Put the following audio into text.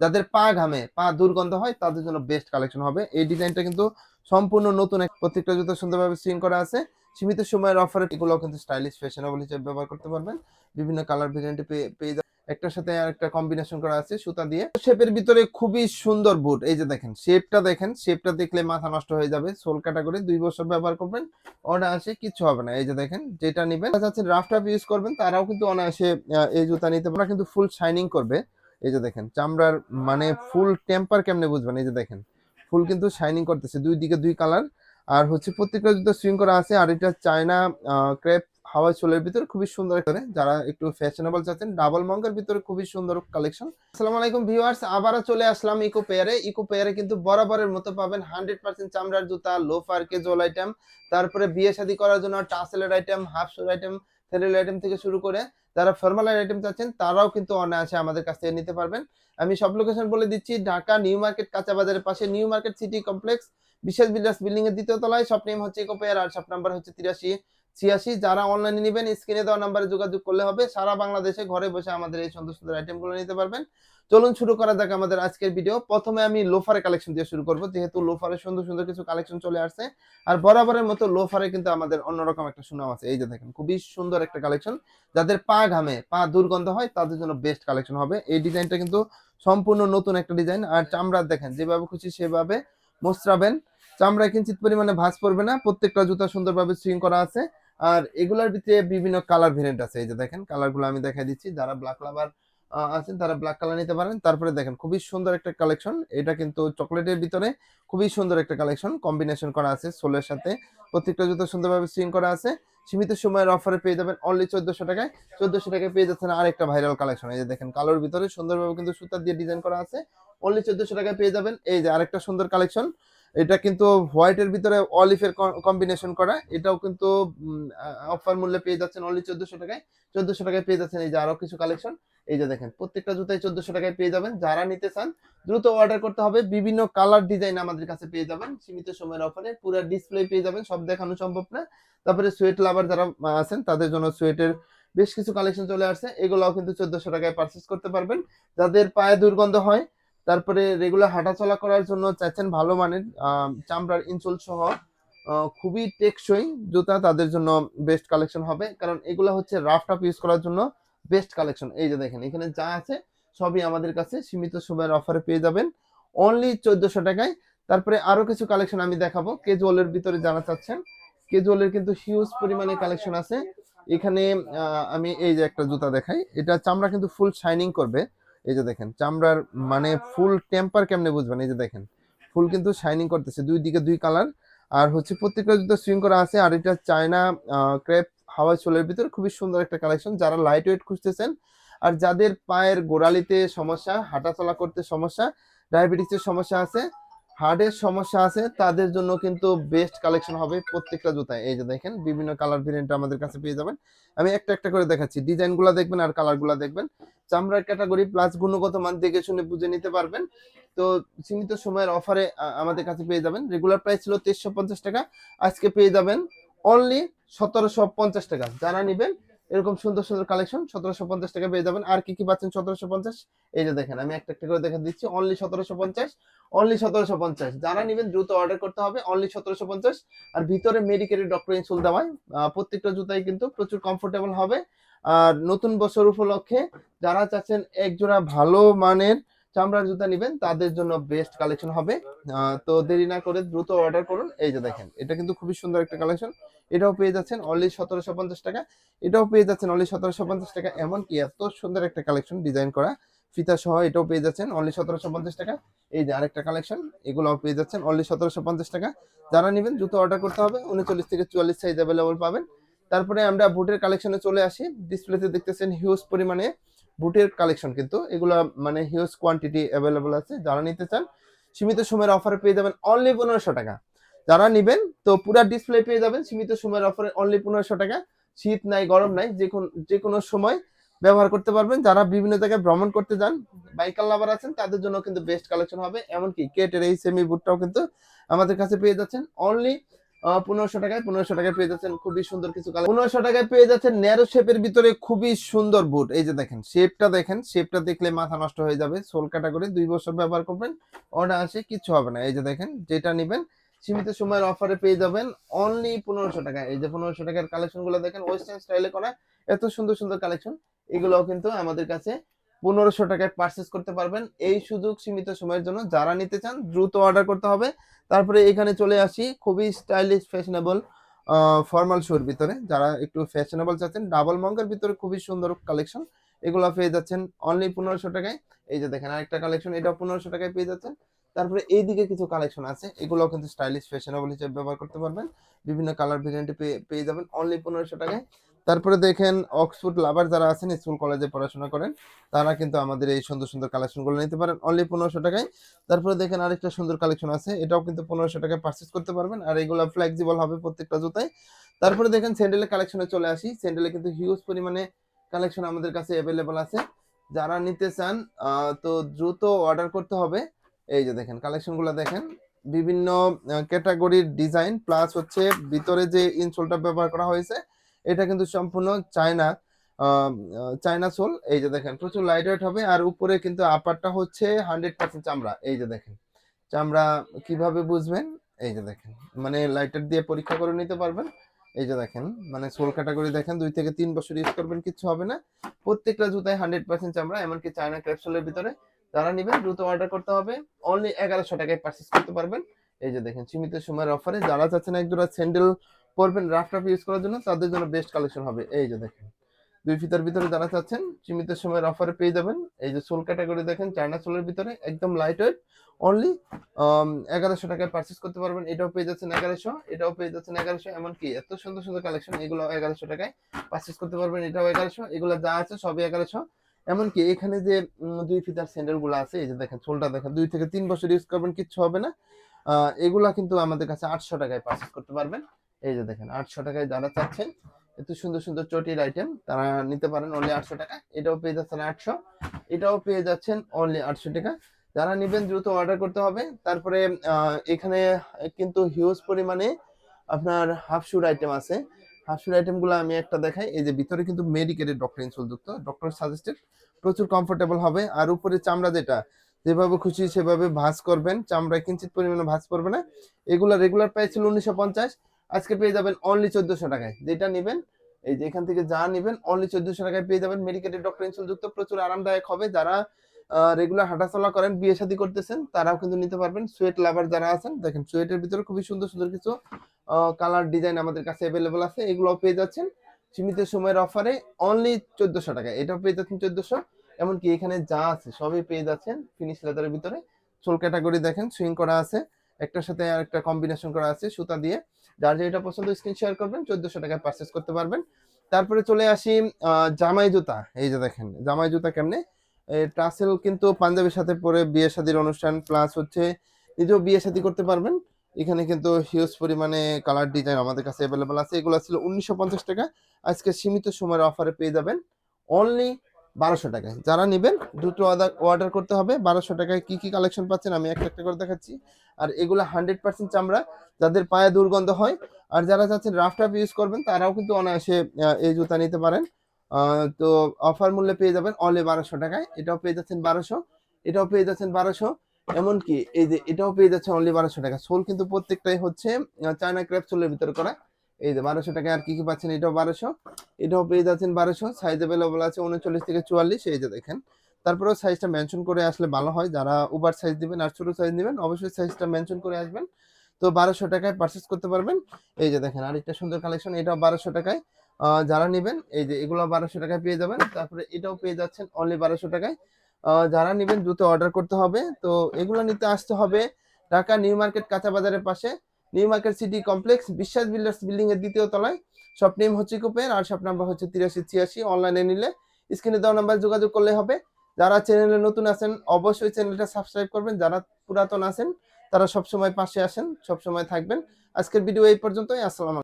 যাদের পা ঘামে, পা দুর্গন্ধ হয়, তাদের জন্য বেস্ট কালেকশন হবে। এই ডিজাইনটা কিন্তু সম্পূর্ণ নতুন প্রত্যেকটা জুতো সুন্দরভাবে সিং করা আছে। সীমিত সময়ের অফারে এগুলো কিন্তু স্টাইলিশ ফ্যাশনেবল হিসেবে ব্যবহার করতে পারবেন। বিভিন্ন কালার ভেরিয়েন্টে পেয়ে যাবেন। একটার সাথে আরেকটা কম্বিনেশন করা আছে সুতা দিয়ে। শেপের ভিতরে খুবই সুন্দর বুট এই যে দেখেন, শেপটা দেখেন, শেপটা দেখলে মাথা নষ্ট হয়ে যাবে। সোল কাটা করে দুই বছর ব্যবহার করবেন। অনায়াসে কিছু হবে না। এই যে দেখেন, যেটা নেবেন যাচ্ছে রাফ টাফ ইউজ করবেন, তারাও কিন্তু অনায়াসে এই জুতা নিতে পারে কিন্তু ফুল শাইনিং করবে। এই যে দেখেন, চামড়ার মানে ফুল টেম্পার কেমনে বুঝবেন? এই যে দেখেন, ফুল কিন্তু শাইনিং করতেছে, দুই দিকে দুই কালার আর হচ্ছে প্রত্যেকটা জুতো সুইং করা আছে, আর এটা চায়না ক্রেপ হাওয়াই সোলের ভিতরে খুবই সুন্দর যারা একটু ফ্যাশনেবল চাচ্ছেন ডাবল মঙ্গের ভিতরে খুবই সুন্দর কালেকশন আসসালামু আলাইকুম ভিউয়ার্স আবারও চলে আসলাম ইকো পেয়ারে ইকো পেয়ারে কিন্তু বরাবরের মতো পাবেন হান্ড্রেড পার্সেন্ট চামড়ার জুতা লোফার কেজুয়াল আইটেম তারপরে বিয়ে শাদী করার জন্য টাসেলের আইটেম হাফ শোর আইটেম থেরেল আইটেম থেকে শুরু করে যারা ফর্মাল আইটেম চাচ্ছেন, তারাও কিন্তু অনায়াসে আমাদের কাছ থেকে নিতে পারবেন। আমি সব লোকেশন বলে দিচ্ছি, ঢাকা, নিউ মার্কেট, কাঁচা বাজারের পাশে, নিউ মার্কেট সিটি কমপ্লেক্স, বিশেষ বিলাস বিল্ডিং এর দ্বিতীয় তলায়। শপ নেম হচ্ছে ইকো পেয়ার আর শপ নাম্বার হচ্ছে তিরাশি। ছিয়াশি, যারা অনলাইনে নেবেন স্ক্রিনে দেওয়া নাম্বারে যোগাযোগ করলে হবে। সারা বাংলাদেশে ঘরে বসে আমাদের এই সুন্দর সুন্দর আইটেমগুলো নিতে পারবেন। চলুন শুরু করা যাক আমাদের আজকের ভিডিও প্রথমে আমি লোফারের কালেকশন দিয়ে শুরু করব, যেহেতু লোফারের সুন্দর সুন্দর কিছু কালেকশন চলে আসছে। আর বরাবরের মতো লোফারে কিন্তু আমাদের অন্যরকম একটা সুনাম আছে। এই যে দেখেন, খুবই সুন্দর একটা কালেকশন যাদের পা ঘামে, পা দুর্গন্ধ হয়, তাদের জন্য বেস্ট কালেকশন হবে। এই ডিজাইনটা কিন্তু সম্পূর্ণ নতুন একটা ডিজাইন আর চামড়া দেখেন, যেভাবে খুশি সেভাবে মোস্রাবেন চামড়ায় কিঞ্চিত পরিমাণে ভাঁজ পড়বে না। প্রত্যেকটা জুতা সুন্দরভাবে সুইং করা আছে। আর এগুলার ভিতরে বিভিন্ন কালার ভেরিয়েন্ট আছে। এই যে দেখেন কালারগুলো আমি দেখাই দিচ্ছি। যারা ব্ল্যাক লাভার আছেন, তারা ব্ল্যাক কালার নিতে পারেন। তারপরে দেখেন, খুবই সুন্দর একটা কালেকশন এটা কিন্তু চকলেটের ভিতরে খুবই সুন্দর একটা কালেকশন কম্বিনেশন করা আছে সোলের সাথে। প্রত্যেকটা জুতো সুন্দরভাবে সুইং করা আছে। সীমিত সময়ের অফারে পেয়ে যাবেন অনলি চোদ্দশো টাকায়। চোদ্দশো টাকায় পেয়ে যাচ্ছেন আরেকটা ভাইরাল কালেকশন এই যে দেখেন কালোর ভিতরে সুন্দরভাবে কিন্তু সুতা দিয়ে ডিজাইন করা আছে। অনলি চোদ্দশো টাকায় পেয়ে যাবেন। এই যে আরেকটা সুন্দর কালেকশন এটা কিন্তু হোয়াইটের ভিতরে অলিফের কম্বিনেশন করা। এটাও কিন্তু অফার মূল্যে পেয়ে যাচ্ছেন অনলি চোদ্দশো টাকায়। চোদ্দশো টাকায় পেয়ে যাচ্ছেন এই যে আরও কিছু কালেকশন এই যে দেখেন, প্রত্যেকটা জুতাই চোদ্দশো টাকায় পেয়ে যাবেন। যারা নিতে চান, দ্রুত অর্ডার করতে হবে। বিভিন্ন কালার ডিজাইন আমাদের কাছে পেয়ে যাবেন। সীমিত সময়ের অফারে পুরো ডিসপ্লে পেয়ে যাবেন। সব দেখানো সম্ভব না। তারপরে সোয়েট লাভার যারা আছেন, তাদের জন্য সোয়েটের বেশ কিছু কালেকশন চলে আসছে। এগুলোও কিন্তু চোদ্দশো টাকায় পারচেস করতে পারবেন। যাদের পায়ে দুর্গন্ধ হয় তারপরে রেগুলার হাঁটাচলা করার জন্য চাচ্ছেন ভালো মানের চামড়ার ইনসোল সহ খুবই টেকসই জুতা তাদের জন্য বেস্ট কালেকশন হবে। কারণ এগুলো হচ্ছে রাফ টাফ ইউজ করার জন্য বেস্ট কালেকশন এই যে দেখেন, এখানে যা আছে সবই আমাদের কাছে সীমিত সময়ের অফারে পেয়ে যাবেন। অনলি চোদ্দশো টাকায়। তারপরে আরও কিছু কালেকশন আমি দেখাবো। কেজুয়ালের ভিতরে জানা চাচ্ছেন কেজুয়ালের কিন্তু হিউজ পরিমাণে কালেকশন আছে। এখানে আমি এই যে একটা জুতা দেখাই। এটা চামড়া কিন্তু ফুল শাইনিং করবে। এই যে দেখেন, চামড়ার মানে ফুল টেম্পার কেমনে বুঝবেন? এই যে দেখেন, ফুল কিন্তু শাইনিং করতেছে, দুই দিকে দুই কালার আর হচ্ছে প্রত্যেকটা জুতো সুইং করা আছে, আর এটা চায়না ক্রেপ হাওয়াই সোলের ভিতরে খুবই সুন্দর একটা কালেকশন যারা লাইট ওয়েট খুঁজতেছেন, আর যাদের পায়ের গোড়ালিতে সমস্যা, হাঁটাচলা করতে সমস্যা ডায়াবেটিসের সমস্যা আছে হার্টের সমস্যা আছে, তাদের জন্য কিন্তু বেস্ট কালেকশন হবে প্রত্যেকটা জুতায়। এই যে দেখেন, বিভিন্ন কালার ভেরিয়েন্ট আমাদের কাছে পেয়ে যাবেন। আমি একটা একটা করে দেখাচ্ছি। ডিজাইনগুলো দেখবেন আর কালারগুলো দেখবেন। চামড়ার ক্যাটাগরি প্লাস গুণগত মান দেখে শুনে বুঝে নিতে পারবেন। তো সীমিত সময়ের অফারে আমাদের কাছে পেয়ে যাবেন। রেগুলার প্রাইস ছিল তেইশশো পঞ্চাশ টাকা, আজকে পেয়ে যাবেন অনলি সতেরোশো পঞ্চাশ টাকা। যারা নেবেন এরকম সুন্দর সুন্দর কালেকশন সতেরোশো পঞ্চাশ টাকা পেয়ে যাবেন। আর কি কি পাচ্ছেন সতেরোশো পঞ্চাশ? এই যে দেখেন, আমি একটা একটা করে দেখে দিচ্ছি। অনলি সতেরোশো পঞ্চাশ অনলি সতেরোশো পঞ্চাশ। যারা নেবেন, দ্রুত অর্ডার করতে হবে। অনলি সতেরোশো পঞ্চাশ। আর ভিতরে মেডিকেলের ডক্টর ইনসুল দেওয়ায় প্রত্যেকটা জুতাই কিন্তু প্রচুর কমফোর্টেবল হবে। আর নতুন বছর উপলক্ষে যারা চাচ্ছেন একজোড়া ভালো মানের চামড়ার জুতা নেবেন, তাদের জন্য বেস্ট কালেকশন হবে। তো দেরি না করে দ্রুত অর্ডার করুন। এই যে দেখেন, এটা কিন্তু খুবই সুন্দর একটা কালেকশন এটাও পেয়ে যাচ্ছেন অনলি সতেরোশো পঞ্চাশ টাকা। এটাও পেয়ে যাচ্ছেন অনলি সতেরোশো পঞ্চাশ টাকা। এমনকি এত সুন্দর একটা কালেকশন ডিজাইন করা। ফিতা সহ এটাও পেয়ে যাচ্ছেন অনলি সতেরোশো পঞ্চাশ টাকা। এই যে আরেকটা কালেকশন এগুলোও পেয়ে যাচ্ছেন অনলি সতেরোশো পঞ্চাশ টাকা। যারা নেবেন, দ্রুত অর্ডার করতে হবে। উনচল্লিশ থেকে চুয়াল্লিশ সাইজ অ্যাভেলেবল পাবেন। তারপরে আমরা বুটের কালেকশনে চলে আসি। ডিসপ্লেতে দেখতেছেন হিউজ পরিমাণে বুটের কালেকশন কিন্তু। এগুলো মানে হিউজ কোয়ান্টিটি অ্যাভেলেবল আছে। যারা নিতে চান, সীমিত সময়ের অফারে পেয়ে যাবেন অনলি পনেরোশো টাকা। যারা নিবেন, তো পুরা ডিসপ্লে পেয়ে যাবেন সীমিত সময়ের অফারে অনলি পনেরোশো টাকা। শীত নাই, গরম নাই, যে কোনো যে কোনো সময় ব্যবহার করতে পারবেন। যারা বিভিন্ন জায়গায় ভ্রমণ করতে যান বাইকার লাভার আছেন, তাদের জন্য কিন্তু বেস্ট কালেকশন হবে। এমনকি কেটের এই সেমি বুটটাও কিন্তু আমাদের কাছে পেয়ে যাচ্ছেন। অনলি পনেরোশো টাকায় পনেরোশো টাকায় পেয়ে যাচ্ছেন খুবই সুন্দর কিছু কালার পনেরোশো টাকায় পেয়ে যাচ্ছেন ন্যারো শেপের ভিতরে খুবই সুন্দর বুট এই যে দেখেন শেপটা দেখেন শেপটা দেখলে মাথা নষ্ট হয়ে যাবে সোল ক্যাটাগরি দুই বছর ব্যবহার করবেন অর্ডার আসে, কিছু হবে না। এই যে দেখেন, যেটা নেবেন, সীমিত সময়ের অফারে পেয়ে যাবেন অনলি পনেরোশো টাকা এই যে পনেরোশো টাকার কালেকশনগুলো দেখেন ওয়েস্টার্ন স্টাইলে করা, এত সুন্দর সুন্দর কালেকশন এগুলোও কিন্তু আমাদের কাছে পনেরোশো টাকায় পারচেস করতে পারবেন। এই সুযোগ সীমিত সময়ের জন্য যারা নিতে চান, দ্রুত অর্ডার করতে হবে। তারপরে এখানে চলে আসি, খুবই স্টাইলিশ ফ্যাশনেবল ফর্মাল শোর ভিতরে। যারা একটু ফ্যাশনেবল চাচ্ছেন ডাবল মঙ্গের ভিতরে খুবই সুন্দর কালেকশন এগুলো পেয়ে যাচ্ছেন অনলি পনেরোশো টাকায়। এই যে দেখেন আরেকটা কালেকশন এটাও পনেরোশো টাকায় পেয়ে যাচ্ছেন। তারপরে এইদিকে কিছু কালেকশন আছে। এগুলো কিন্তু স্টাইলিশ ফ্যাশনেবল হিসেবে ব্যবহার করতে পারবেন। বিভিন্ন কালার ভেরিয়েন্টে পেয়ে যাবেন অনলি পনেরোশো টাকায়। তারপরে দেখেন অক্সফোর্ড লাভার যারা আছেন স্কুল কলেজে পড়াশোনা করেন, তারা কিন্তু আমাদের এই সুন্দর সুন্দর কালেকশনগুলো নিতে পারেন। অনলি পনেরোশো টাকায়। তারপরে দেখেন আরেকটা সুন্দর কালেকশন আছে, এটাও কিন্তু পনেরোশো টাকায় পারচেস করতে পারবেন, আর এগুলো ফ্লেক্সিবল হবে প্রত্যেকটা জুতায়। তারপরে দেখেন স্যান্ডেলের কালেকশনে চলে আসি। স্যান্ডেলে কিন্তু হিউজ পরিমাণে কালেকশন আমাদের কাছে অ্যাভেলেবল আছে। যারা নিতে চান তো দ্রুত অর্ডার করতে হবে। এই যে দেখেন কালেকশনগুলো দেখেন, বিভিন্ন ক্যাটাগরির ডিজাইন প্লাস হচ্ছে ভিতরে যে ইনসোলটা ব্যবহার করা হয়েছে এটা কিন্তু সম্পূর্ণ চায়না চায়না সোল। এই যে দেখেন, প্রচুর লাইট ওয়েট হবে। আর উপরে কিন্তু আপারটা হচ্ছে হান্ড্রেড পার্সেন্ট চামড়া। এই যে দেখেন, চামড়া কীভাবে বুঝবেন? এই যে দেখেন মানে লাইটার দিয়ে পরীক্ষা করে নিতে পারবেন। এই যে দেখেন মানে সোল ক্যাটাগরি দেখেন, দুই থেকে তিন বছর ইউজ করবেন কিছু হবে না। প্রত্যেকটা জুতায় হান্ড্রেড পার্সেন্ট চামড়া, এমনকি চায়না ক্যাপসুলের ভিতরে যারা নেবেন, দ্রুত অর্ডার করতে হবে। অনলি এগারোশো টাকায় পারচেস করতে পারবেন। এই যে দেখেন, সীমিত সময়ের অফারে যারা চাচ্ছেন এক জোড়া স্যান্ডেল পরবেন রাফ রাফ ইউজ করার জন্য, তাদের জন্য বেস্ট কালেকশন হবে। এই যে দেখেন, দুই ফিতার ভিতরে যারা চাচ্ছেন, সীমিত সময়ের অফারে পেয়ে যাবেন। এই যে সোল ক্যাটাগরি দেখেন চায়না সোলের ভিতরে একদম লাইট ওয়েট অনলি এগারোশো টাকায় পারচেস করতে পারবেন। এটাও পেয়ে যাচ্ছেন এগারোশো, এটাও পেয়ে যাচ্ছেন এগারোশো, এমনকি এত সুন্দর সুন্দর কালেকশন এগুলো এগারোশো টাকায় পারচেস করতে পারবেন। এটাও এগারোশো, এগুলো যা আছে সবই এগারোশো। এমনকি এখানে যে দুই ফিতার স্যান্ডেলগুলো আছে, এই যে দেখেন, সোলটা দেখেন, দুই থেকে তিন বছর ইউজ করবেন, কিচ্ছু হবে না। এগুলা কিন্তু আমাদের কাছে আটশো টাকায় পারচেস করতে পারবেন। এই যে দেখেন, আটশো টাকায় যারা চাচ্ছেন, এত সুন্দর সুন্দর চটির আইটেম তারা নিতে পারেন অনলি আটশো টাকা। এটাও পেয়ে যাচ্ছেন আটশো। এটাও পেয়ে যাচ্ছেন অনলি আটশো টাকা। যারা নেবেন, দ্রুত অর্ডার করতে হবে। তারপরে এখানে কিন্তু হিউজ পরিমাণে আপনার হাফ শুর আইটেম আছে। হাফ শুর আইটেমগুলো আমি একটা দেখাই। এই যে ভিতরে কিন্তু মেডিকেটেড ডক্টর ইনসোল যুক্ত ডক্টর সাজেস্টেড প্রচুর কমফোর্টেবল হবে। আর উপরে চামড়া যেটা, যেভাবে খুশি সেভাবে ভাঁজ করবেন। চামড়ায় কিঞ্চিত পরিমাণে ভাঁজ করবে না। এগুলো রেগুলার প্রাইস ছিল উনিশশো পঞ্চাশ। আজকে পেয়ে যাবেন অনলি চোদ্দশো টাকায়। যেটা নেবেন, এই যে এখান থেকে যা নেবেন অনলি চোদ্দশো টাকায় পেয়ে যাবেন। মেডিকেটেড ডক্টর ইনসুল যুক্ত প্রচুর আরামদায়ক হবে। যারা রেগুলার হাঁটাচলা করেন, বিয়ে শাদী করতেছেন, তারাও কিন্তু নিতে পারবেন। সুয়েট লাভার যারা আছেন, দেখেন সুয়েটের ভিতরে খুবই সুন্দর সুন্দর কিছু কালার ডিজাইন আমাদের কাছে অ্যাভেলেবল আছে। এগুলো পেয়ে যাচ্ছেন সীমিত সময়ের অফারে অনলি চোদ্দশো টাকা এটাও পেয়ে যাচ্ছেন চোদ্দশো। এমনকি এখানে যা আছে, সবই পেয়ে যাচ্ছেন ফিনিশ লেদারের ভিতরে। সোল ক্যাটাগরি দেখেন সুইং করা আছে। একটার সাথে আর একটা কম্বিনেশন করা আছে, সুতা দিয়ে। যার যেটা পছন্দ স্ক্রিন শেয়ার করবেন, চোদ্দশো টাকায় পারচেস করতে পারবেন। তারপরে চলে আসি জামাই জুতা। এই যে দেখেন, জামাই জুতা কেমনে? টাসেল কিন্তু পাঞ্জাবির সাথে পরে বিয়ে শাদীর অনুষ্ঠান প্লাস হচ্ছে নিজেও বিয়ে শাদী করতে পারবেন। এখানে কিন্তু হিউজ পরিমাণে কালার ডিজাইন আমাদের কাছে অ্যাভেলেবল আছে। এগুলো ছিল উনিশশো পঞ্চাশ টাকা। আজকে সীমিত সময়ের অফারে পেয়ে যাবেন। অনলি বারোশো টাকায়। যারা নেবেন দ্রুত অর্ডার করতে হবে। বারোশো টাকায় কি কি কালেকশন পাচ্ছেন আমি একটা একটা করে দেখাচ্ছি। আর এগুলো হান্ড্রেড পার্সেন্ট চামড়া, যাদের পায়ে দুর্গন্ধ হয়। আর যারা চাচ্ছেন রাফ টাফ ইউজ করবেন, তারাও কিন্তু অনায়াসে এই জুতা নিতে পারেন। তো অফার মূল্যে পেয়ে যাবেন অনলি বারোশো টাকায়। এটাও পেয়ে যাচ্ছেন বারোশো। এটাও পেয়ে যাচ্ছেন বারোশো। এমনকি এই যে এটাও পেয়ে যাচ্ছে অনলি বারোশো টাকা। সোল কিন্তু প্রত্যেকটাই হচ্ছে চায়না ক্র্যাপ সোলের ভিতরে করা। এই যে বারোশো টাকায় আর কি কি পাচ্ছেন? এটাও বারোশো। এটাও পেয়ে যাচ্ছেন বারোশো। সাইজ অ্যাভেলেবল আছে উনচল্লিশ থেকে চুয়াল্লিশ, এই যে দেখেন। তারপরেও সাইজটা মেনশন করে আসলে ভালো হয়। যারা ওভার সাইজ দিবেন আর ছোট সাইজ নেবেন অবশ্যই সাইজটা মেনশন করে আসবেন। তো বারোশো টাকায় পারচেস করতে পারবেন। এই যে দেখেন, আরেকটা সুন্দর কালেকশন এটাও বারোশো টাকায়। যারা নেবেন, এই যে এগুলো বারোশো টাকায় পেয়ে যাবেন। তারপরে এটাও পেয়ে যাচ্ছেন অনলি বারোশো টাকায়। যারা নেবেন দ্রুত অর্ডার করতে হবে। তো এগুলো নিতে আসতে হবে ঢাকা নিউ মার্কেট কাঁচা বাজারের পাশে। New market city complex Biswas builders building এর দ্বিতীয় তলায়। শপ নেম হচ্ছে কুপের আর শপ নাম্বার হচ্ছে তিরাশি ছিয়াশি। অনলাইনে নিলে স্ক্রিনে দেওয়া নাম্বার যোগাযোগ করলে হবে। যারা চ্যানেলে নতুন আছেন, অবশ্যই চ্যানেলটা সাবস্ক্রাইব করবেন। যারা পুরাতন আছেন, তারা সবসময় পাশে আসেন, সবসময় থাকবেন। আজকের ভিডিও এই পর্যন্তই। আসসালাম